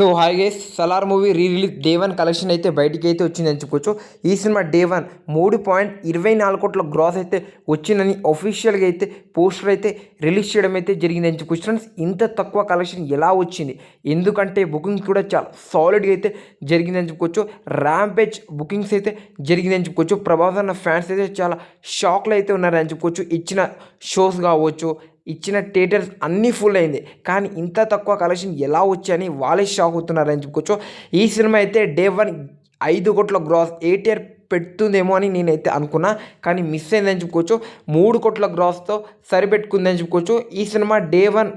So hi guys Salaar movie re release day one collection అయితే బయటికి అయితే వచ్చిందని చెప్పుకోవచ్చు. ఈ సినిమా డే వన్ మూడు పాయింట్ ఇరవై నాలుగు కోట్ల గ్రాస్ అయితే వచ్చిందని అఫీషియల్గా అయితే పోస్టర్ అయితే రిలీజ్ చేయడం అయితే జరిగిందని చెప్పుకోవచ్చు. ఫ్రెండ్స్ ఇంత తక్కువ కలెక్షన్ ఎలా వచ్చింది? ఎందుకంటే బుకింగ్స్ కూడా చాలా సాలిడ్గా అయితే జరిగిందని చెప్పుకోవచ్చు. ర్యాంపేజ్ బుకింగ్స్ అయితే జరిగిందని చెప్పుకోవచ్చు. ప్రభాస్ అన్న ఫ్యాన్స్ అయితే చాలా షాక్లో అయితే ఉన్నారని చెప్పుకోవచ్చు. ఇచ్చిన షోస్ కావచ్చు ఇచ్చిన థియేటర్స్ అన్నీ ఫుల్ అయింది. కానీ ఇంత తక్కువ కలెక్షన్ ఎలా వచ్చాయని వాళ్ళే షాక్ అవుతున్నారని చెప్పుకోవచ్చు ఈ సినిమా అయితే డే వన్ ఐదు కోట్ల గ్రాస్ ఎయిటియర్ పెడుతుందేమో అని నేనైతే అనుకున్నా కానీ మిస్ అయిందని చెప్పుకోవచ్చు మూడు కోట్ల గ్రాస్తో సరిపెట్టుకుందని చెప్పుకోవచ్చు ఈ సినిమా డే వన్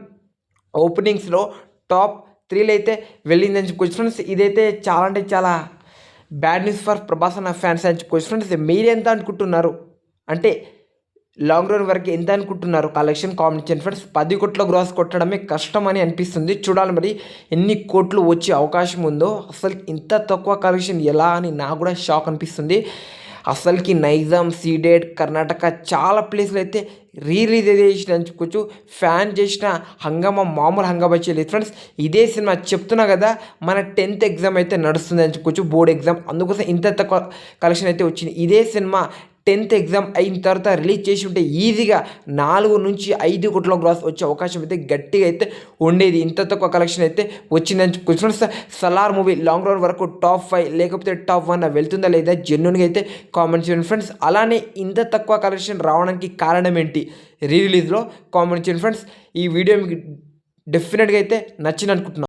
ఓపెనింగ్స్లో టాప్ త్రీలో అయితే వెళ్ళిందని చెప్పుకోవచ్చు ఫ్రెండ్స్ ఇదైతే చాలా అంటే చాలా బ్యాడ్ న్యూస్ ఫర్ ప్రభాస్ అన్న ఫ్యాన్స్ అని చెప్పుకోవచ్చు ఫ్రెండ్స్ మీరు ఎంత అనుకుంటున్నారు? అంటే లాంగ్ రన్ వరకు ఎంత అనుకుంటున్నారు? కలెక్షన్ కాంబినేషన్ ఫ్రెండ్స్ పది కోట్ల గ్రాస్ కొట్టడమే కష్టం అని అనిపిస్తుంది. చూడాలి మరి ఎన్ని కోట్లు వచ్చే అవకాశం ఉందో. అసలు ఇంత తక్కువ కలెక్షన్ ఎలా అని నాకు కూడా షాక్ అనిపిస్తుంది. అసలుకి నైజాం సీడెడ్ కర్ణాటక చాలా ప్లేస్లు అయితే రీ రిలీజ్ చేసిన అనుకోవచ్చు ఫ్యాన్ చేసిన హంగామా మామూలు హంగామా చేయలేదు ఫ్రెండ్స్. ఇదే సినిమా చెప్తున్నా కదా మన టెన్త్ ఎగ్జామ్ అయితే నడుస్తుంది అని చెప్పుకోవచ్చు. Board exam. అందుకోసం ఇంత తక్కువ కలెక్షన్ అయితే వచ్చింది. ఇదే సినిమా టెన్త్ ఎగ్జామ్ అయిన తర్వాత రిలీజ్ చేసి ఉంటే ఈజీగా నాలుగు నుంచి ఐదు కోట్ల గ్రాస్ వచ్చే అవకాశం అయితే గట్టిగా అయితే ఉండేది. ఇంత తక్కువ కలెక్షన్ అయితే వచ్చిందని చెప్పుకోవచ్చు సలార్ మూవీ లాంగ్ రన్ వరకు టాప్ ఫైవ్ లేకపోతే టాప్ వన్ వెళ్తుందా లేదా జెన్యున్గా అయితే కామెంట్ చేయండి. ఫ్రెండ్స్ అలానే ఇంత తక్కువ కలెక్షన్ రావడానికి కారణం ఏంటి? రీ రిలీజ్లో కామెంట్ చేయండి. ఫ్రెండ్స్ ఈ వీడియో మీకు డెఫినెట్గా అయితే నచ్చింది అనుకుంటున్నాను